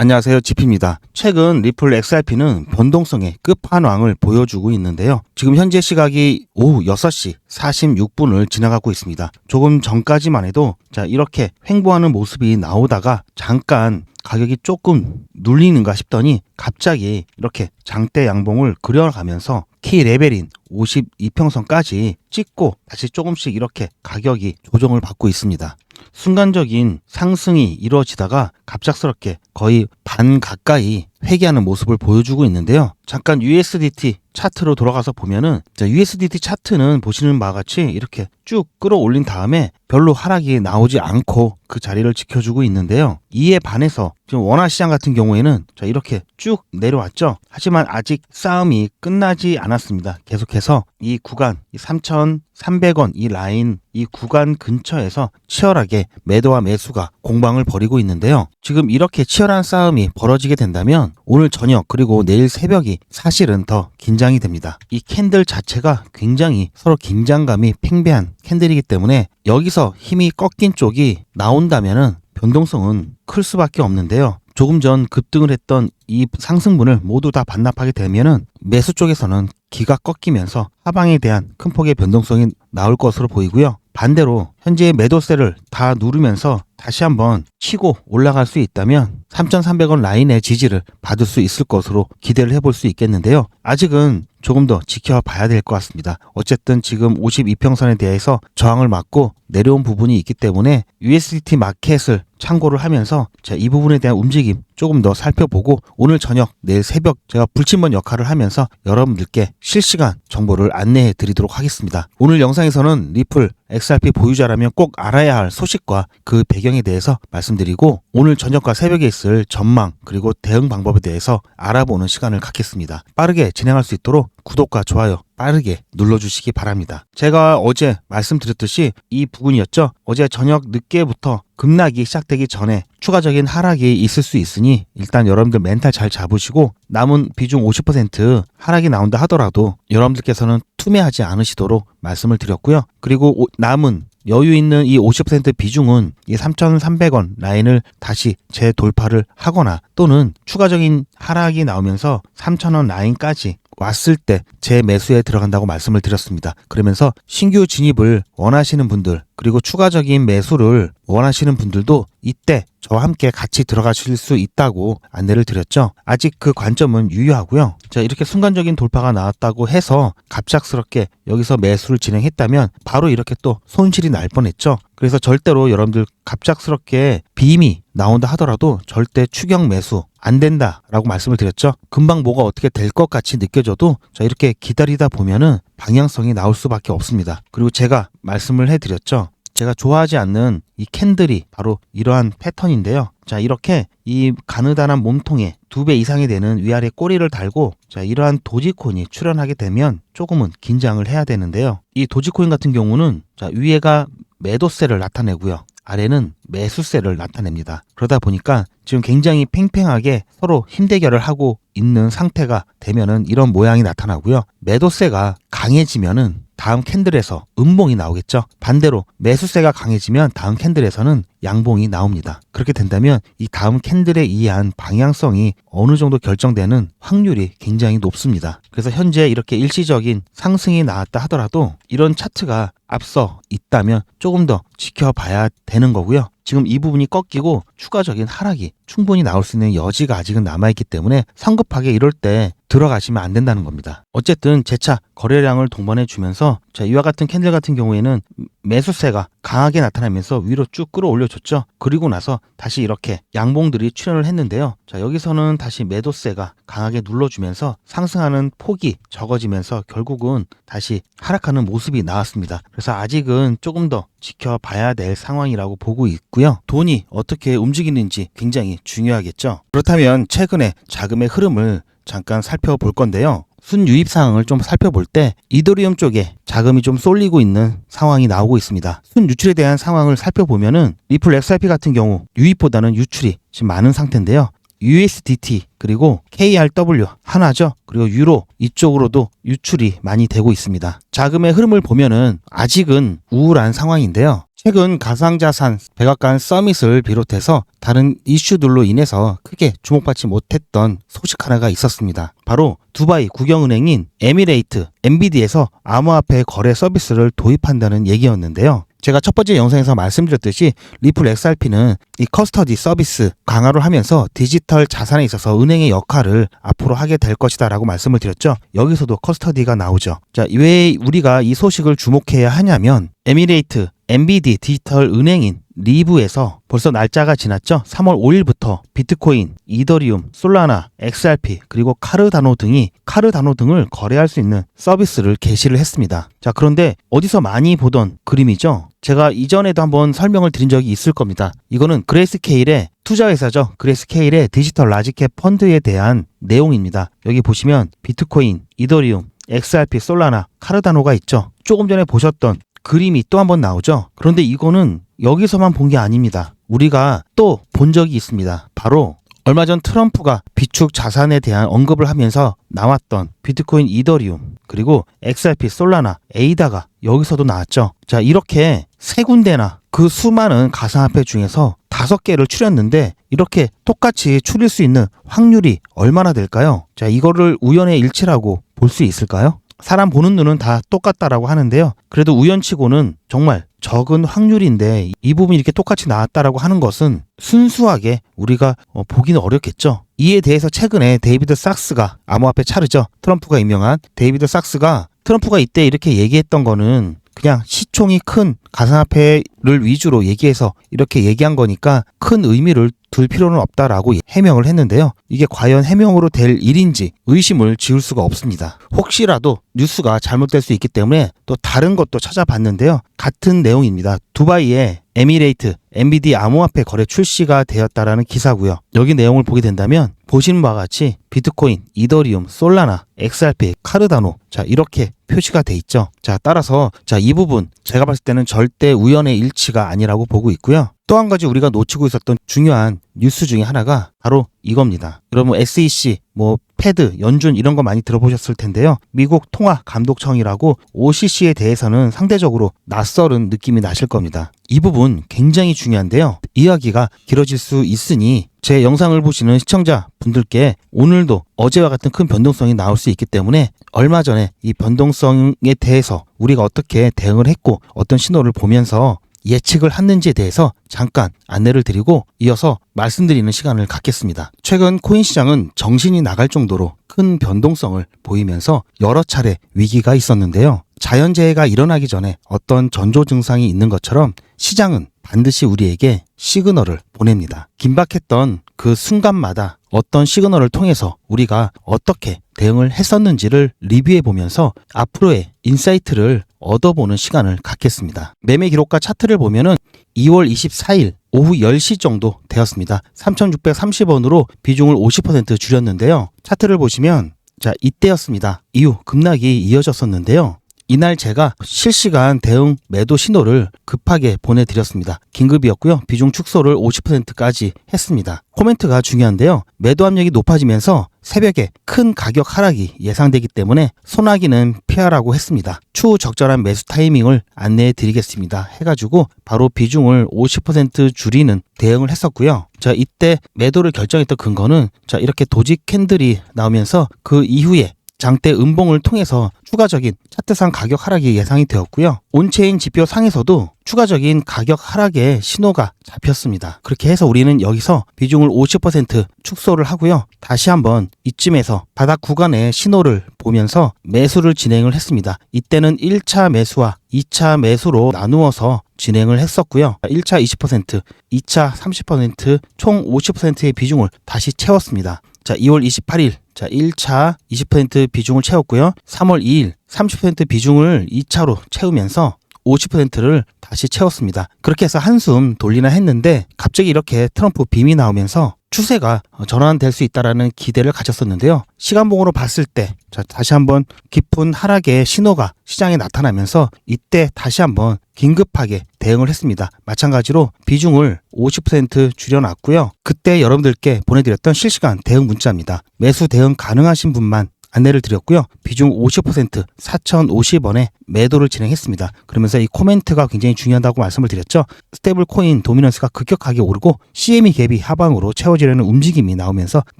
안녕하세요. 지피입니다. 최근 리플 XRP는 변동성의 끝판왕을 보여주고 있는데요. 지금 현재 시각이 오후 6시 46분을 지나가고 있습니다. 조금 전까지만 해도 자, 이렇게 횡보하는 모습이 나오다가 잠깐 가격이 조금 눌리는가 싶더니 갑자기 이렇게 장대 양봉을 그려가면서 키 레벨인 52평선까지 찍고 다시 조금씩 이렇게 가격이 조정을 받고 있습니다. 순간적인 상승이 이루어지다가 갑작스럽게 거의 반 가까이 회귀하는 모습을 보여주고 있는데요. 잠깐 USDT 차트로 돌아가서 보면은 자, USDT 차트는 보시는 바와 같이 이렇게 쭉 끌어올린 다음에 별로 하락이 나오지 않고 그 자리를 지켜주고 있는데요. 이에 반해서 지금 원화 시장 같은 경우에는 자, 이렇게 쭉 내려왔죠. 하지만 아직 싸움이 끝나지 않았습니다. 계속해서 이 구간, 이 3,300원 이 라인 이 구간 근처에서 치열하게 매도와 매수가 공방을 벌이고 있는데요. 지금 이렇게 치열한 싸움이 벌어지게 된다면 오늘 저녁 그리고 내일 새벽이 사실은 더 긴장이 됩니다. 이 캔들 자체가 굉장히 서로 긴장감이 팽배한 캔들이기 때문에 여기서 힘이 꺾인 쪽이 나온다면은 변동성은 클 수밖에 없는데요. 조금 전 급등을 했던 이 상승분을 모두 다 반납하게 되면은 매수 쪽에서는 기가 꺾이면서 하방에 대한 큰 폭의 변동성이 나올 것으로 보이고요. 반대로 현재 매도세를 다 누르면서 다시 한번 치고 올라갈 수 있다면 3,300원 라인의 지지를 받을 수 있을 것으로 기대를 해볼 수 있겠는데요. 아직은 조금 더 지켜봐야 될 것 같습니다. 어쨌든 지금 52평선에 대해서 저항을 맞고 내려온 부분이 있기 때문에 USDT 마켓을 참고를 하면서 자, 이 부분에 대한 움직임 조금 더 살펴보고 오늘 저녁 내일 새벽 제가 불침번 역할을 하면서 여러분들께 실시간 정보를 안내해 드리도록 하겠습니다. 오늘 영상에서는 리플 XRP 보유자라면 꼭 알아야 할 소식과 그 배경 에 대해서 말씀드리고 오늘 저녁과 새벽에 있을 전망 그리고 대응 방법에 대해서 알아보는 시간을 갖겠습니다. 빠르게 진행할 수 있도록 구독과 좋아요 빠르게 눌러주시기 바랍니다. 제가 어제 말씀드렸듯이 이 부분이었죠. 어제 저녁 늦게부터 급락이 시작되기 전에 추가적인 하락이 있을 수 있으니 일단 여러분들 멘탈 잘 잡으시고 남은 비중 50% 하락이 나온다 하더라도 여러분들께서는 투매하지 않으시도록 말씀을 드렸고요. 그리고 남은 여유 있는 이 50% 비중은 이 3,300원 라인을 다시 재돌파를 하거나 또는 추가적인 하락이 나오면서 3,000원 라인까지 왔을 때 재매수에 들어간다고 말씀을 드렸습니다. 그러면서 신규 진입을 원하시는 분들 그리고 추가적인 매수를 원하시는 분들도 이때 저와 함께 같이 들어가실 수 있다고 안내를 드렸죠. 아직 그 관점은 유효하고요. 자, 이렇게 순간적인 돌파가 나왔다고 해서 갑작스럽게 여기서 매수를 진행했다면 바로 이렇게 또 손실이 날 뻔했죠. 그래서 절대로 여러분들 갑작스럽게 빔이 나온다 하더라도 절대 추경 매수 안 된다라고 말씀을 드렸죠. 금방 뭐가 어떻게 될 것 같이 느껴져도 자 이렇게 기다리다 보면은 방향성이 나올 수밖에 없습니다. 그리고 제가 말씀을 해드렸죠. 제가 좋아하지 않는 이 캔들이 바로 이러한 패턴인데요. 자, 이렇게 이 가느다란 몸통에 두 배 이상이 되는 위아래 꼬리를 달고 자, 이러한 도지코인이 출현하게 되면 조금은 긴장을 해야 되는데요. 이 도지코인 같은 경우는 자, 위에가 매도세를 나타내고요. 아래는 매수세를 나타냅니다. 그러다 보니까 지금 굉장히 팽팽하게 서로 힘대결을 하고 있는 상태가 되면은 이런 모양이 나타나고요. 매도세가 강해지면은 다음 캔들에서 음봉이 나오겠죠. 반대로 매수세가 강해지면 다음 캔들에서는 양봉이 나옵니다. 그렇게 된다면 이 다음 캔들에 의한 방향성이 어느 정도 결정되는 확률이 굉장히 높습니다. 그래서 현재 이렇게 일시적인 상승이 나왔다 하더라도 이런 차트가 앞서 있다면 조금 더 지켜봐야 되는 거고요. 지금 이 부분이 꺾이고 추가적인 하락이 충분히 나올 수 있는 여지가 아직은 남아있기 때문에 성급하게 이럴 때 들어가시면 안 된다는 겁니다. 어쨌든 재차 거래량을 동반해 주면서 자, 이와 같은 캔들 같은 경우에는 매수세가 강하게 나타나면서 위로 쭉 끌어올려 줬죠. 그리고 나서 다시 이렇게 양봉들이 출현을 했는데요. 자, 여기서는 다시 매도세가 강하게 눌러주면서 상승하는 폭이 적어지면서 결국은 다시 하락하는 모습이 나왔습니다. 그래서 아직은 조금 더 지켜봐야 될 상황이라고 보고 있고요. 돈이 어떻게 움직이는지 굉장히 중요하겠죠. 그렇다면 최근에 자금의 흐름을 잠깐 살펴볼 건데요. 순유입 사항을 좀 살펴볼 때 이더리움 쪽에 자금이 좀 쏠리고 있는 상황이 나오고 있습니다. 순유출에 대한 상황을 살펴보면은 리플 XRP 같은 경우 유입보다는 유출이 지금 많은 상태인데요. USDT 그리고 KRW 하나죠. 그리고 유로 이쪽으로도 유출이 많이 되고 있습니다. 자금의 흐름을 보면은 아직은 우울한 상황인데요. 최근 가상자산 백악관 서밋을 비롯해서 다른 이슈들로 인해서 크게 주목받지 못했던 소식 하나가 있었습니다. 바로 두바이 국영은행인 에미레이트 MBD에서 암호화폐 거래 서비스를 도입한다는 얘기였는데요. 제가 첫 번째 영상에서 말씀드렸듯이 리플 XRP는 이 커스터디 서비스 강화를 하면서 디지털 자산에 있어서 은행의 역할을 앞으로 하게 될 것이다 라고 말씀을 드렸죠. 여기서도 커스터디가 나오죠. 자, 왜 우리가 이 소식을 주목해야 하냐면 에미레이트 MBD 디지털 은행인 리브에서 벌써 날짜가 지났죠. 3월 5일부터 비트코인, 이더리움, 솔라나, XRP 그리고 카르다노 등이 카르다노 등을 거래할 수 있는 서비스를 개시를 했습니다. 자, 그런데 어디서 많이 보던 그림이죠. 제가 이전에도 한번 설명을 드린 적이 있을 겁니다. 이거는 그레이스케일의 투자회사죠. 그레이스케일의 디지털 라지캡 펀드에 대한 내용입니다. 여기 보시면 비트코인, 이더리움, XRP, 솔라나, 카르다노가 있죠. 조금 전에 보셨던 그림이 또 한번 나오죠. 그런데 이거는 여기서만 본 게 아닙니다. 우리가 또 본 적이 있습니다. 바로 얼마 전 트럼프가 비축 자산에 대한 언급을 하면서 나왔던 비트코인 이더리움 그리고 XRP 솔라나 에이다가 여기서도 나왔죠. 자 이렇게 세 군데나 그 수많은 가상화폐 중에서 다섯 개를 추렸는데 이렇게 똑같이 추릴 수 있는 확률이 얼마나 될까요? 자 이거를 우연의 일치라고 볼 수 있을까요? 사람 보는 눈은 다 똑같다라고 하는데요. 그래도 우연치고는 정말 적은 확률인데 이 부분이 이렇게 똑같이 나왔다라고 하는 것은 순수하게 우리가 어, 보기는 어렵겠죠. 이에 대해서 최근에 데이비드 삭스가 암호화폐 차르죠. 트럼프가 임명한 데이비드 삭스가 트럼프가 이때 이렇게 얘기했던 거는 그냥 시총이 큰 가상화폐를 위주로 얘기해서 이렇게 얘기한 거니까 큰 의미를 둘 필요는 없다라고 해명을 했는데요. 이게 과연 해명으로 될 일인지 의심을 지울 수가 없습니다. 혹시라도 뉴스가 잘못될 수 있기 때문에 또 다른 것도 찾아봤는데요. 같은 내용입니다. 두바이에 에미레이트 MBD 암호화폐 거래 출시가 되었다라는 기사고요. 여기 내용을 보게 된다면 보시는 바와 같이 비트코인, 이더리움, 솔라나, XRP, 카르다노 자 이렇게 표시가 돼 있죠. 자 따라서 자 이 부분 제가 봤을 때는 절대 우연의 일치가 아니라고 보고 있고요. 또 한 가지 우리가 놓치고 있었던 중요한 뉴스 중에 하나가 바로 이겁니다. 여러분 SEC, 뭐 패드, 연준 이런 거 많이 들어보셨을 텐데요. 미국 통화 감독청이라고 OCC에 대해서는 상대적으로 낯설은 느낌이 나실 겁니다. 이 부분 굉장히 중요한데요. 이야기가 길어질 수 있으니 제 영상을 보시는 시청자 분들께 오늘도 어제와 같은 큰 변동성이 나올 수 있기 때문에 얼마 전에 이 변동성에 대해서 우리가 어떻게 대응을 했고 어떤 신호를 보면서 예측을 했는지에 대해서 잠깐 안내를 드리고 이어서 말씀드리는 시간을 갖겠습니다. 최근 코인 시장은 정신이 나갈 정도로 큰 변동성을 보이면서 여러 차례 위기가 있었는데요. 자연재해가 일어나기 전에 어떤 전조 증상이 있는 것처럼 시장은 반드시 우리에게 시그널을 보냅니다. 긴박했던 그 순간마다 어떤 시그널을 통해서 우리가 어떻게 대응을 했었는지를 리뷰해 보면서 앞으로의 인사이트를 얻어보는 시간을 갖겠습니다. 매매 기록과 차트를 보면은 2월 24일 오후 10시 정도 되었습니다. 3,630원으로 비중을 50% 줄였는데요. 차트를 보시면 자, 이때였습니다. 이후 급락이 이어졌었는데요. 이날 제가 실시간 대응 매도 신호를 급하게 보내드렸습니다. 긴급이었고요. 비중 축소를 50%까지 했습니다. 코멘트가 중요한데요. 매도 압력이 높아지면서 새벽에 큰 가격 하락이 예상되기 때문에 소나기는 피하라고 했습니다. 추후 적절한 매수 타이밍을 안내해 드리겠습니다. 해가지고 바로 비중을 50% 줄이는 대응을 했었고요. 자, 이때 매도를 결정했던 근거는 자, 이렇게 도지 캔들이 나오면서 그 이후에 장대 음봉을 통해서 추가적인 차트상 가격 하락이 예상이 되었고요. 온체인 지표 상에서도 추가적인 가격 하락의 신호가 잡혔습니다. 그렇게 해서 우리는 여기서 비중을 50% 축소를 하고요. 다시 한번 이쯤에서 바닥 구간의 신호를 보면서 매수를 진행을 했습니다. 이때는 1차 매수와 2차 매수로 나누어서 진행을 했었고요. 1차 20%, 2차 30%, 총 50%의 비중을 다시 채웠습니다. 자, 2월 28일 자, 1차 20% 비중을 채웠고요. 3월 2일 30% 비중을 2차로 채우면서 50%를 다시 채웠습니다. 그렇게 해서 한숨 돌리나 했는데 갑자기 이렇게 트럼프 빔이 나오면서 추세가 어, 전환될 수 있다라는 기대를 가졌었는데요. 시간봉으로 봤을 때 자, 다시 한번 깊은 하락의 신호가 시장에 나타나면서 이때 다시 한번 긴급하게 대응을 했습니다. 마찬가지로 비중을 50% 줄여놨고요. 그때 여러분들께 보내드렸던 실시간 대응 문자입니다. 매수 대응 가능하신 분만 안내를 드렸고요. 비중 50% 4,050원에 매도를 진행했습니다. 그러면서 이 코멘트가 굉장히 중요하다고 말씀을 드렸죠. 스테이블 코인 도미넌스가 급격하게 오르고 CME 갭이 하방으로 채워지려는 움직임이 나오면서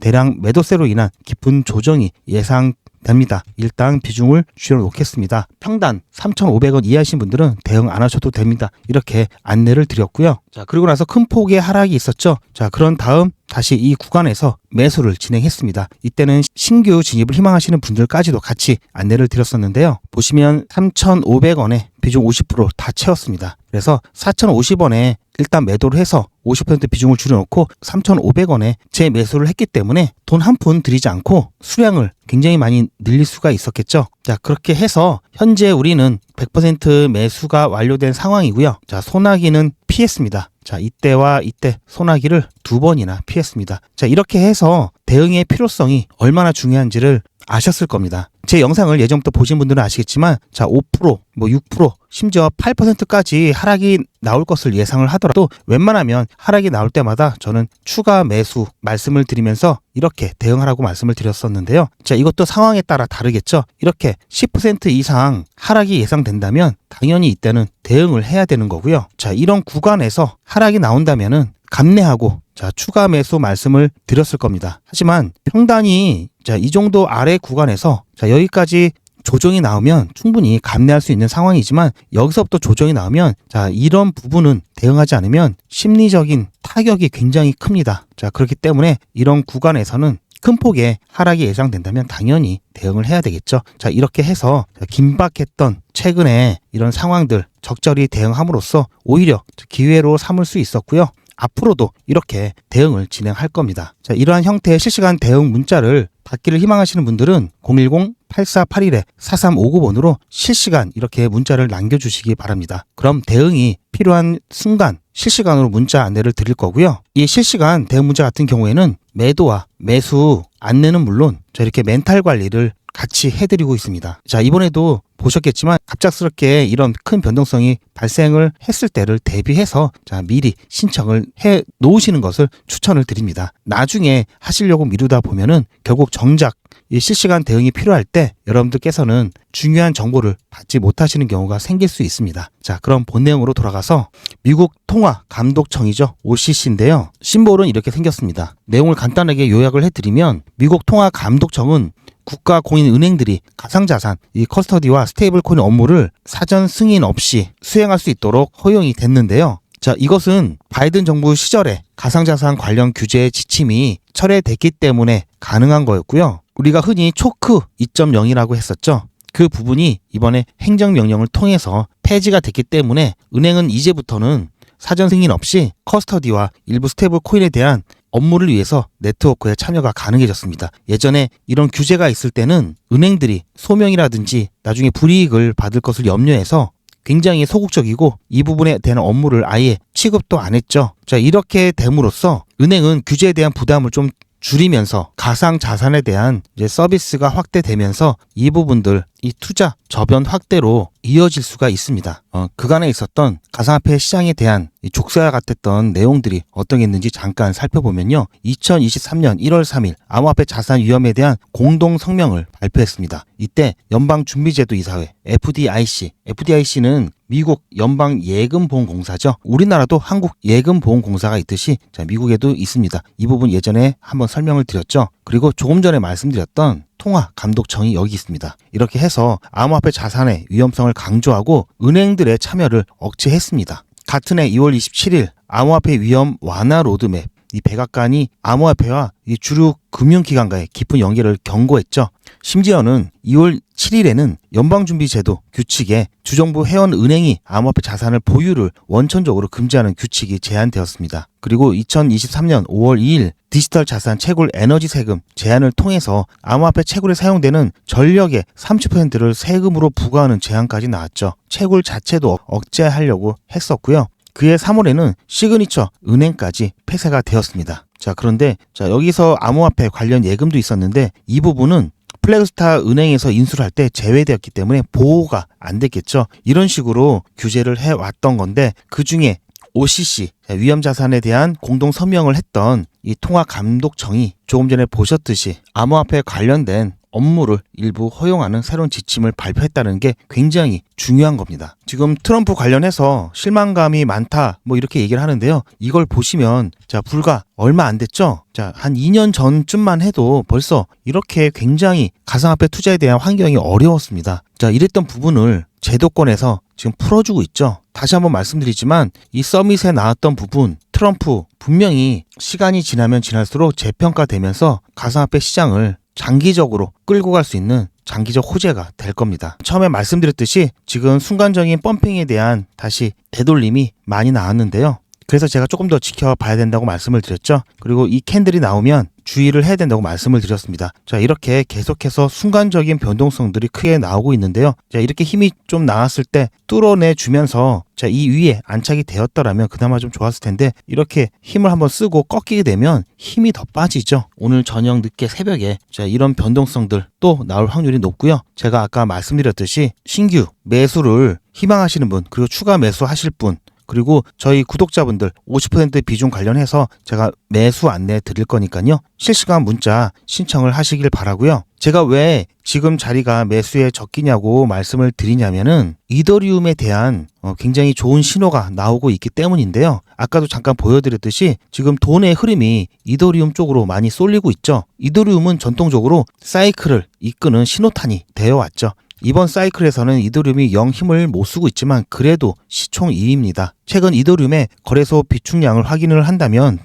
대량 매도세로 인한 깊은 조정이 예상 됩니다. 일단 비중을 줄여놓겠습니다. 평단 3,500원 이하신 분들은 대응 안 하셔도 됩니다. 이렇게 안내를 드렸고요. 자, 그리고 나서 큰 폭의 하락이 있었죠. 자, 그런 다음 다시 이 구간에서 매수를 진행했습니다. 이때는 신규 진입을 희망하시는 분들까지도 같이 안내를 드렸었는데요. 보시면 3,500원에 비중 50%다 채웠습니다. 그래서 4,050원에 일단 매도를 해서 50% 비중을 줄여놓고 3,500원에 재매수를 했기 때문에 돈 한 푼 들이지 않고 수량을 굉장히 많이 늘릴 수가 있었겠죠. 자, 그렇게 해서 현재 우리는 100% 매수가 완료된 상황이고요. 자, 소나기는 피했습니다. 자, 이때와 이때 소나기를 두 번이나 피했습니다. 자, 이렇게 해서 대응의 필요성이 얼마나 중요한지를 아셨을 겁니다. 제 영상을 예전부터 보신 분들은 아시겠지만, 자, 5%, 뭐 6%, 심지어 8%까지 하락이 나올 것을 예상을 하더라도 웬만하면 하락이 나올 때마다 저는 추가 매수 말씀을 드리면서 이렇게 대응하라고 말씀을 드렸었는데요. 자, 이것도 상황에 따라 다르겠죠. 이렇게 10% 이상 하락이 예상된다면 당연히 이때는 대응을 해야 되는 거고요. 자, 이런 구간에서 하락이 나온다면은 감내하고 자, 추가 매수 말씀을 드렸을 겁니다. 하지만 평단이 자, 이 정도 아래 구간에서 자, 여기까지 조정이 나오면 충분히 감내할 수 있는 상황이지만 여기서부터 조정이 나오면 자, 이런 부분은 대응하지 않으면 심리적인 타격이 굉장히 큽니다. 자, 그렇기 때문에 이런 구간에서는 큰 폭의 하락이 예상된다면 당연히 대응을 해야 되겠죠. 자, 이렇게 해서 긴박했던 최근에 이런 상황들 적절히 대응함으로써 오히려 기회로 삼을 수 있었고요. 앞으로도 이렇게 대응을 진행할 겁니다. 자, 이러한 형태의 실시간 대응 문자를 받기를 희망하시는 분들은 010-8481-4359번으로 실시간 이렇게 문자를 남겨주시기 바랍니다. 그럼 대응이 필요한 순간 실시간으로 문자 안내를 드릴 거고요. 이 실시간 대응 문자 같은 경우에는 매도와 매수 안내는 물론 저 이렇게 멘탈 관리를 같이 해드리고 있습니다. 자, 이번에도 보셨겠지만 갑작스럽게 이런 큰 변동성이 발생을 했을 때를 대비해서 자, 미리 신청을 해 놓으시는 것을 추천을 드립니다. 나중에 하시려고 미루다 보면은 결국 정작 이 실시간 대응이 필요할 때 여러분들께서는 중요한 정보를 받지 못하시는 경우가 생길 수 있습니다. 자, 그럼 본 내용으로 돌아가서 미국 통화 감독청이죠. OCC인데요. 심볼은 이렇게 생겼습니다. 내용을 간단하게 요약을 해드리면 미국 통화 감독청은 국가 공인 은행들이 가상자산, 이 커스터디와 스테이블 코인 업무를 사전 승인 없이 수행할 수 있도록 허용이 됐는데요. 자, 이것은 바이든 정부 시절에 가상자산 관련 규제의 지침이 철회됐기 때문에 가능한 거였고요. 우리가 흔히 초크 2.0이라고 했었죠. 그 부분이 이번에 행정명령을 통해서 폐지가 됐기 때문에 은행은 이제부터는 사전 승인 없이 커스터디와 일부 스테이블 코인에 대한 업무를 위해서 네트워크에 참여가 가능해졌습니다. 예전에 이런 규제가 있을 때는 은행들이 소명이라든지 나중에 불이익을 받을 것을 염려해서 굉장히 소극적이고 이 부분에 대한 업무를 아예 취급도 안 했죠. 자, 이렇게 됨으로써 은행은 규제에 대한 부담을 좀 줄이면서 가상 자산에 대한 서비스가 확대되면서 이 부분들 이 투자 저변 확대로 이어질 수가 있습니다. 어, 그간에 있었던 가상화폐 시장에 대한 이 족쇄와 같았던 내용들이 어떤 게 있는지 잠깐 살펴보면요. 2023년 1월 3일 암호화폐 자산 위험에 대한 공동 성명을 발표했습니다. 이때 연방준비제도 이사회 FDIC, FDIC는 미국 연방 예금보험공사죠. 우리나라도 한국 예금보험공사가 있듯이 자, 미국에도 있습니다. 이 부분 예전에 한번 설명을 드렸죠. 그리고 조금 전에 말씀드렸던 통화 감독청이 여기 있습니다. 이렇게 해서 암호화폐 자산의 위험성을 강조하고 은행들의 참여를 억제했습니다. 같은 해 2월 27일 암호화폐 위험 완화 로드맵 이 백악관이 암호화폐와 이 주류 금융기관과의 깊은 연계를 경고했죠. 심지어는 2월 7일에는 연방준비제도 규칙에 주정부 회원 은행이 암호화폐 자산을 보유를 원천적으로 금지하는 규칙이 제한되었습니다. 그리고 2023년 5월 2일 디지털 자산 채굴 에너지 세금 제한을 통해서 암호화폐 채굴에 사용되는 전력의 30%를 세금으로 부과하는 제한까지 나왔죠. 채굴 자체도 억제하려고 했었고요. 그해 3월에는 시그니처 은행까지 폐쇄가 되었습니다. 자, 그런데 자, 여기서 암호화폐 관련 예금도 있었는데 이 부분은 플래그스타 은행에서 인수를 할 때 제외되었기 때문에 보호가 안 됐겠죠. 이런 식으로 규제를 해왔던 건데 그 중에 OCC 위험 자산에 대한 공동 서명을 했던 이 통화 감독청이 조금 전에 보셨듯이 암호화폐 관련된 업무를 일부 허용하는 새로운 지침을 발표했다는 게 굉장히 중요한 겁니다. 지금 트럼프 관련해서 실망감이 많다 뭐 이렇게 얘기를 하는데요. 이걸 보시면 자 불과 얼마 안 됐죠. 자 한 2년 전쯤만 해도 벌써 이렇게 굉장히 가상화폐 투자에 대한 환경이 어려웠습니다. 자 이랬던 부분을 제도권에서 지금 풀어주고 있죠. 다시 한번 말씀드리지만 이 서밋에 나왔던 부분 트럼프 분명히 시간이 지나면 지날수록 재평가되면서 가상화폐 시장을 장기적으로 끌고 갈 수 있는 장기적 호재가 될 겁니다. 처음에 말씀드렸듯이 지금 순간적인 펌핑에 대한 다시 되돌림이 많이 나왔는데요. 그래서 제가 조금 더 지켜봐야 된다고 말씀을 드렸죠. 그리고 이 캔들이 나오면 주의를 해야 된다고 말씀을 드렸습니다. 자, 이렇게 계속해서 순간적인 변동성들이 크게 나오고 있는데요. 자, 이렇게 힘이 좀 나왔을 때 뚫어내 주면서 자, 이 위에 안착이 되었더라면 그나마 좀 좋았을 텐데 이렇게 힘을 한번 쓰고 꺾이게 되면 힘이 더 빠지죠. 오늘 저녁 늦게 새벽에 자, 이런 변동성들 또 나올 확률이 높고요. 제가 아까 말씀드렸듯이 신규 매수를 희망하시는 분 그리고 추가 매수하실 분 그리고 저희 구독자분들 50% 비중 관련해서 제가 매수 안내 드릴 거니까요. 실시간 문자 신청을 하시길 바라고요. 제가 왜 지금 자리가 매수에 적기냐고 말씀을 드리냐면은 이더리움에 대한 어, 굉장히 좋은 신호가 나오고 있기 때문인데요. 아까도 잠깐 보여드렸듯이 지금 돈의 흐름이 이더리움 쪽으로 많이 쏠리고 있죠. 이더리움은 전통적으로 사이클을 이끄는 신호탄이 되어 왔죠. 이번 사이클에서는 이더리움이 영 힘을 못 쓰고 있지만 그래도 시총 2위입니다. 최근 이더리움의 거래소 비축량을 확인을 한다면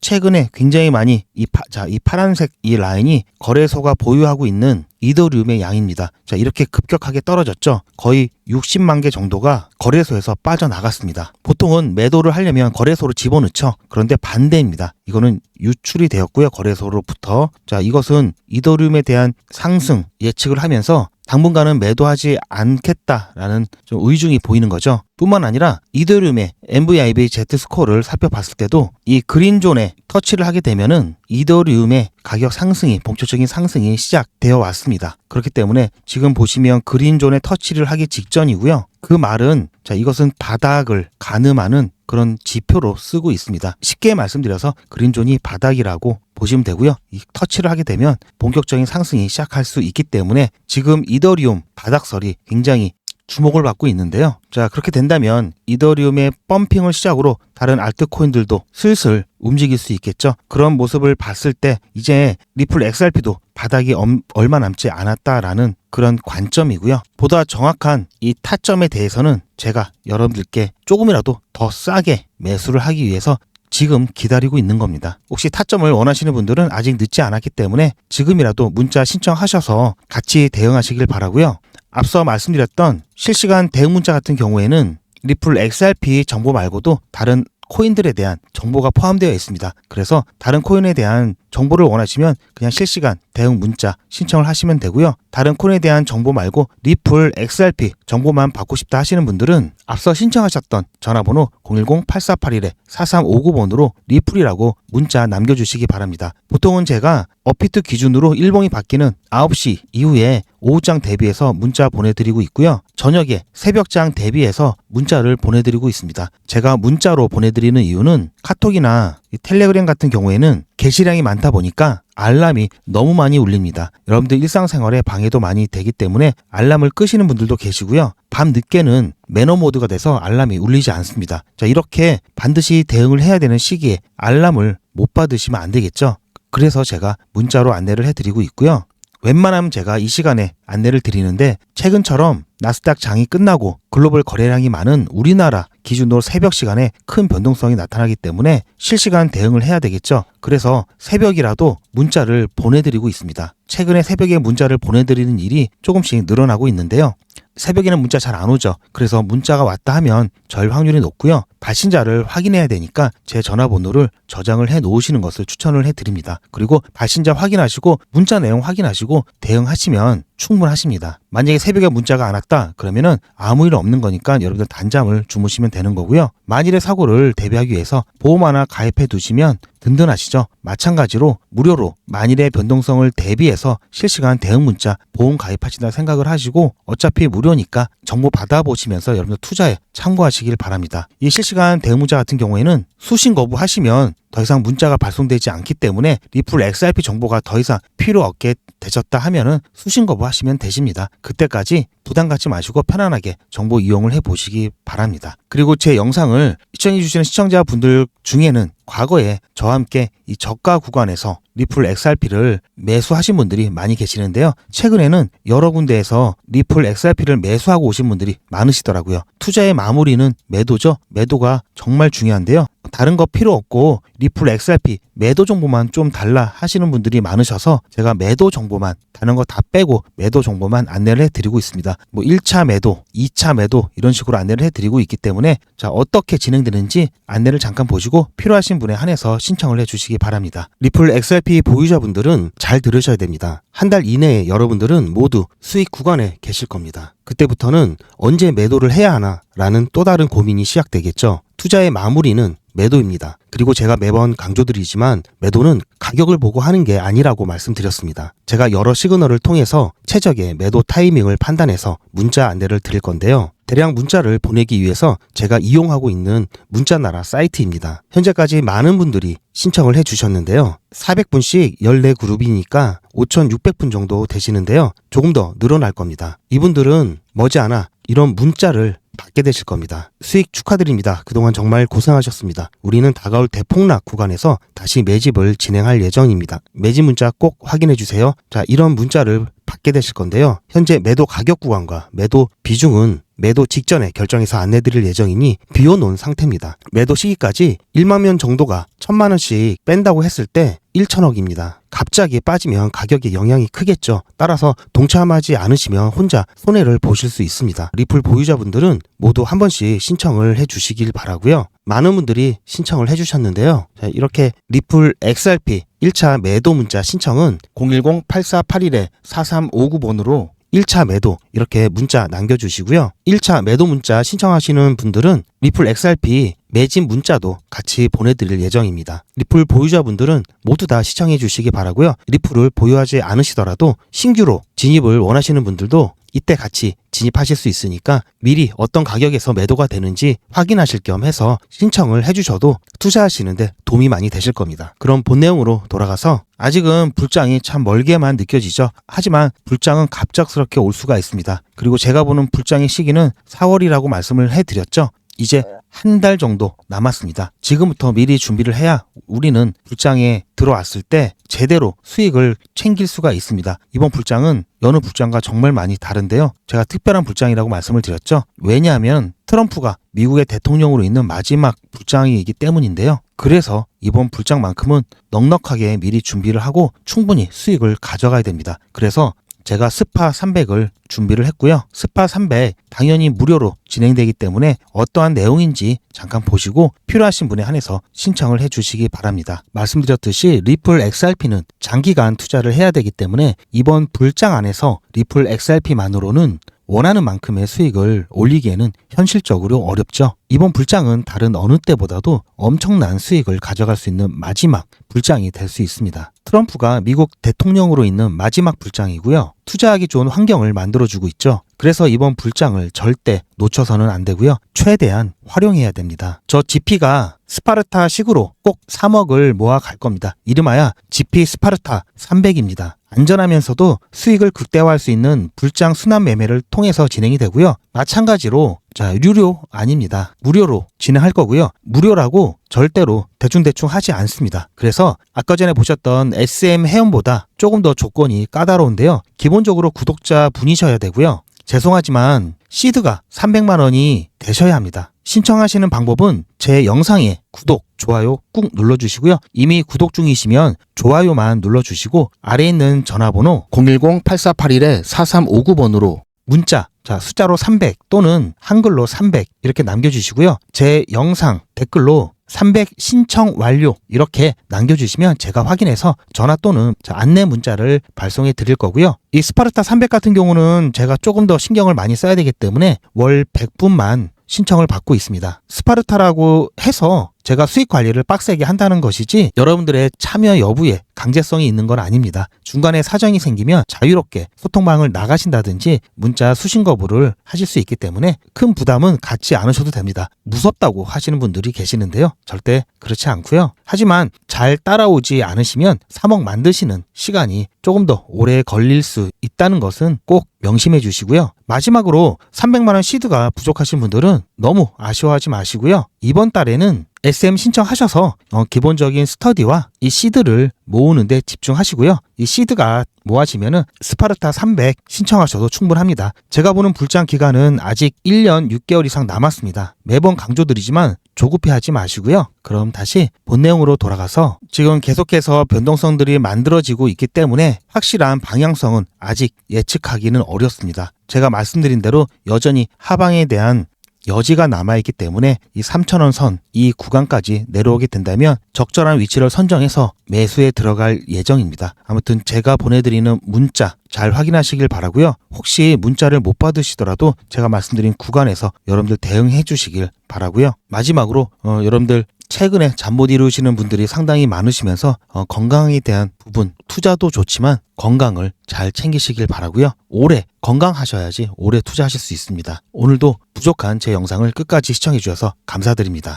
최근에 굉장히 많이 이, 파, 자, 이 파란색 이 라인이 거래소가 보유하고 있는 이더리움의 양입니다. 자, 이렇게 급격하게 떨어졌죠. 거의 60만 개 정도가 거래소에서 빠져나갔습니다. 보통은 매도를 하려면 거래소로 집어넣죠. 그런데 반대입니다. 이거는 유출이 되었고요. 거래소로부터. 자, 이것은 이더리움에 대한 상승 예측을 하면서 당분간은 매도하지 않겠다라는 좀 의중이 보이는 거죠. 뿐만 아니라 이더리움의 MVIB Z 스코어를 살펴봤을 때도 이 그린존에 터치를 하게 되면은 이더리움의 가격 상승이 본격적인 상승이 시작되어 왔습니다. 그렇기 때문에 지금 보시면 그린존에 터치를 하기 직전이고요. 그 말은 자 이것은 바닥을 가늠하는 그런 지표로 쓰고 있습니다. 쉽게 말씀드려서 그린존이 바닥이라고 보시면 되고요. 이 터치를 하게 되면 본격적인 상승이 시작할 수 있기 때문에 지금 이더리움 바닥설이 굉장히 주목을 받고 있는데요. 자, 그렇게 된다면 이더리움의 펌핑을 시작으로 다른 알트코인들도 슬슬 움직일 수 있겠죠. 그런 모습을 봤을 때 이제 리플 XRP도 바닥이 엄, 얼마 남지 않았다라는 그런 관점이고요. 보다 정확한 이 타점에 대해서는 제가 여러분들께 조금이라도 더 싸게 매수를 하기 위해서 지금 기다리고 있는 겁니다. 혹시 타점을 원하시는 분들은 아직 늦지 않았기 때문에 지금이라도 문자 신청하셔서 같이 대응하시길 바라고요. 앞서 말씀드렸던 실시간 대응 문자 같은 경우에는 리플 XRP 정보 말고도 다른 코인들에 대한 정보가 포함되어 있습니다. 그래서 다른 코인에 대한 정보를 원하시면 그냥 실시간 대응 문자 신청을 하시면 되고요. 다른 코인에 대한 정보 말고 리플 XRP 정보만 받고 싶다 하시는 분들은 앞서 신청하셨던 전화번호 010-8481-4359번으로 리플이라고 문자 남겨주시기 바랍니다. 보통은 제가 어피트 기준으로 일봉이 바뀌는 9시 이후에 오후장 대비해서 문자 보내드리고 있고요. 저녁에 새벽장 대비해서 문자를 보내드리고 있습니다. 제가 문자로 보내드리는 이유는 카톡이나 텔레그램 같은 경우에는 게시량이 많다 보니까 알람이 너무 많이 울립니다. 여러분들 일상생활에 방해도 많이 되기 때문에 알람을 끄시는 분들도 계시고요. 밤 늦게는 매너 모드가 돼서 알람이 울리지 않습니다. 자, 이렇게 반드시 대응을 해야 되는 시기에 알람을 못 받으시면 안 되겠죠. 그래서 제가 문자로 안내를 해드리고 있고요. 웬만하면 제가 이 시간에 안내를 드리는데 최근처럼 나스닥 장이 끝나고 글로벌 거래량이 많은 우리나라 기준으로 새벽 시간에 큰 변동성이 나타나기 때문에 실시간 대응을 해야 되겠죠. 그래서 새벽이라도 문자를 보내드리고 있습니다. 최근에 새벽에 문자를 보내드리는 일이 조금씩 늘어나고 있는데요. 새벽에는 문자 잘 안 오죠. 그래서 문자가 왔다 하면 절 확률이 높고요. 발신자를 확인해야 되니까 제 전화번호를 저장을 해 놓으시는 것을 추천을 해 드립니다. 그리고 발신자 확인하시고 문자 내용 확인하시고 대응하시면 충분하십니다. 만약에 새벽에 문자가 안 왔다 그러면은 아무 일 없는 거니까 여러분들 단잠을 주무시면 되는 거고요. 만일의 사고를 대비하기 위해서 보험 하나 가입해 두시면 든든하시죠. 마찬가지로 무료로 만일의 변동성을 대비해서 실시간 대응 문자 보험 가입하신다 생각을 하시고 어차피 무료니까 정보 받아보시면서 여러분들 투자에 참고하시길 바랍니다. 이 실시 간 대응 문자 같은 경우에는 수신 거부하시면 더 이상 문자가 발송되지 않기 때문에 리플 XRP 정보가 더 이상 필요 없게 되셨다 하면은 수신 거부하시면 되십니다. 그때까지 부담 갖지 마시고 편안하게 정보 이용을 해 보시기 바랍니다. 그리고 제 영상을 시청해 주시는 시청자분들 중에는 과거에 저와 함께 이 저가 구간에서 리플 XRP를 매수하신 분들이 많이 계시는데요. 최근에는 여러 군데에서 리플 XRP를 매수하고 오신 분들이 많으시더라고요. 투자의 마무리는 매도죠. 매도가 정말 중요한데요. 다른 거 필요 없고 리플 XRP 매도 정보만 좀 달라 하시는 분들이 많으셔서 제가 매도 정보만 다른 거 다 빼고 매도 정보만 안내를 해드리고 있습니다. 뭐 1차 매도, 2차 매도 이런 식으로 안내를 해드리고 있기 때문에 자 어떻게 진행되는지 안내를 잠깐 보시고 필요하신 분에 한해서 신청을 해주시기 바랍니다. 리플 XRP 보유자분들은 잘 들으셔야 됩니다. 한 달 이내에 여러분들은 모두 수익 구간에 계실 겁니다. 그때부터는 언제 매도를 해야 하나 라는 또 다른 고민이 시작되겠죠. 투자의 마무리는 매도입니다. 그리고 제가 매번 강조드리지만 매도는 가격을 보고 하는 게 아니라고 말씀드렸습니다. 제가 여러 시그널을 통해서 최적의 매도 타이밍을 판단해서 문자 안내를 드릴 건데요. 대량 문자를 보내기 위해서 제가 이용하고 있는 문자나라 사이트입니다. 현재까지 많은 분들이 신청을 해 주셨는데요. 400분씩 14그룹이니까 5,600분 정도 되시는데요. 조금 더 늘어날 겁니다. 이분들은 머지않아 이런 문자를 받게 되실 겁니다. 수익 축하드립니다. 그동안 정말 고생하셨습니다. 우리는 다가올 대폭락 구간에서 다시 매집을 진행할 예정입니다. 매집 문자 꼭 확인해 주세요. 자, 이런 문자를 받게 되실 건데요. 현재 매도 가격 구간과 매도 비중은 매도 직전에 결정해서 안내드릴 예정이니 비워놓은 상태입니다. 매도 시기까지 1만 명 정도가 1천만 원씩 뺀다고 했을 때 1천억입니다. 갑자기 빠지면 가격에 영향이 크겠죠. 따라서 동참하지 않으시면 혼자 손해를 보실 수 있습니다. 리플 보유자분들은 모두 한 번씩 신청을 해 주시길 바라고요. 많은 분들이 신청을 해 주셨는데요. 자, 이렇게 리플 XRP 1차 매도 문자 신청은 010-8481-4359번으로 1차 매도 이렇게 문자 남겨주시고요. 1차 매도 문자 신청하시는 분들은 리플 XRP 매진 문자도 같이 보내드릴 예정입니다. 리플 보유자분들은 모두 다 시청해 주시기 바라고요. 리플을 보유하지 않으시더라도 신규로 진입을 원하시는 분들도 이때 같이 진입하실 수 있으니까 미리 어떤 가격에서 매도가 되는지 확인하실 겸 해서 신청을 해주셔도 투자하시는데 도움이 많이 되실 겁니다. 그럼 본 내용으로 돌아가서 아직은 불장이 참 멀게만 느껴지죠. 하지만 불장은 갑작스럽게 올 수가 있습니다. 그리고 제가 보는 불장의 시기는 4월이라고 말씀을 해드렸죠. 이제 한 달 정도 남았습니다. 지금부터 미리 준비를 해야 우리는 불장에 들어왔을 때 제대로 수익을 챙길 수가 있습니다. 이번 불장은 여느 불장과 정말 많이 다른데요. 제가 특별한 불장이라고 말씀을 드렸죠. 왜냐하면 트럼프가 미국의 대통령으로 있는 마지막 불장이기 때문인데요. 그래서 이번 불장만큼은 넉넉하게 미리 준비를 하고 충분히 수익을 가져가야 됩니다. 그래서 제가 스파 300을 준비를 했고요. 스파 300 당연히 무료로 진행되기 때문에 어떠한 내용인지 잠깐 보시고 필요하신 분에 한해서 신청을 해 주시기 바랍니다. 말씀드렸듯이 리플 XRP는 장기간 투자를 해야 되기 때문에 이번 불장 안에서 리플 XRP만으로는 원하는 만큼의 수익을 올리기에는 현실적으로 어렵죠. 이번 불장은 다른 어느 때보다도 엄청난 수익을 가져갈 수 있는 마지막 불장이 될 수 있습니다. 트럼프가 미국 대통령으로 있는 마지막 불장이고요. 투자하기 좋은 환경을 만들어주고 있죠. 그래서 이번 불장을 절대 놓쳐서는 안 되고요. 최대한 활용해야 됩니다. 저 GP가 스파르타식으로 꼭 3억을 모아 갈 겁니다. 이름하여 GP 스파르타 300입니다. 안전하면서도 수익을 극대화할 수 있는 불장 순환 매매를 통해서 진행이 되고요. 마찬가지로 자, 유료 아닙니다. 무료로 진행할 거고요. 무료라고 절대로 대충대충 하지 않습니다. 그래서 아까 전에 보셨던 SM 회원보다 조금 더 조건이 까다로운데요. 기본적으로 구독자 분이셔야 되고요. 죄송하지만 시드가 300만 원이 되셔야 합니다. 신청하시는 방법은 제 영상에 구독, 좋아요 꾹 눌러주시고요. 이미 구독 중이시면 좋아요만 눌러주시고 아래에 있는 전화번호 010-8481-4359번으로 문자 자 숫자로 300 또는 한글로 300 이렇게 남겨주시고요. 제 영상 댓글로 300 신청 완료 이렇게 남겨주시면 제가 확인해서 전화 또는 자, 안내 문자를 발송해 드릴 거고요. 이 스파르타 300 같은 경우는 제가 조금 더 신경을 많이 써야 되기 때문에 월 100분만 신청을 받고 있습니다. 스파르타라고 해서 제가 수익 관리를 빡세게 한다는 것이지 여러분들의 참여 여부에 강제성이 있는 건 아닙니다. 중간에 사정이 생기면 자유롭게 소통방을 나가신다든지 문자 수신 거부를 하실 수 있기 때문에 큰 부담은 갖지 않으셔도 됩니다. 무섭다고 하시는 분들이 계시는데요. 절대 그렇지 않고요. 하지만 잘 따라오지 않으시면 3억 만드시는 시간이 조금 더 오래 걸릴 수 있다는 것은 꼭 명심해 주시고요. 마지막으로 300만 원 시드가 부족하신 분들은 너무 아쉬워하지 마시고요. 이번 달에는 SM 신청하셔서 어, 기본적인 스터디와 이 시드를 모으는데 집중하시고요. 이 시드가 모아지면은 스파르타 300 신청하셔도 충분합니다. 제가 보는 불장 기간은 아직 1년 6개월 이상 남았습니다. 매번 강조드리지만 조급해 하지 마시고요. 그럼 다시 본 내용으로 돌아가서 지금 계속해서 변동성들이 만들어지고 있기 때문에 확실한 방향성은 아직 예측하기는 어렵습니다. 제가 말씀드린 대로 여전히 하방에 대한 여지가 남아있기 때문에 이 3천원 선, 이 구간까지 내려오게 된다면 적절한 위치를 선정해서 매수에 들어갈 예정입니다. 아무튼 제가 보내드리는 문자 잘 확인하시길 바라고요. 혹시 문자를 못 받으시더라도 제가 말씀드린 구간에서 여러분들 대응해 주시길 바라고요. 마지막으로 어, 여러분들 최근에 잠 못 이루시는 분들이 상당히 많으시면서 어, 건강에 대한 부분 투자도 좋지만 건강을 잘 챙기시길 바라고요. 오래 건강하셔야지 오래 투자하실 수 있습니다. 오늘도 부족한 제 영상을 끝까지 시청해 주셔서 감사드립니다.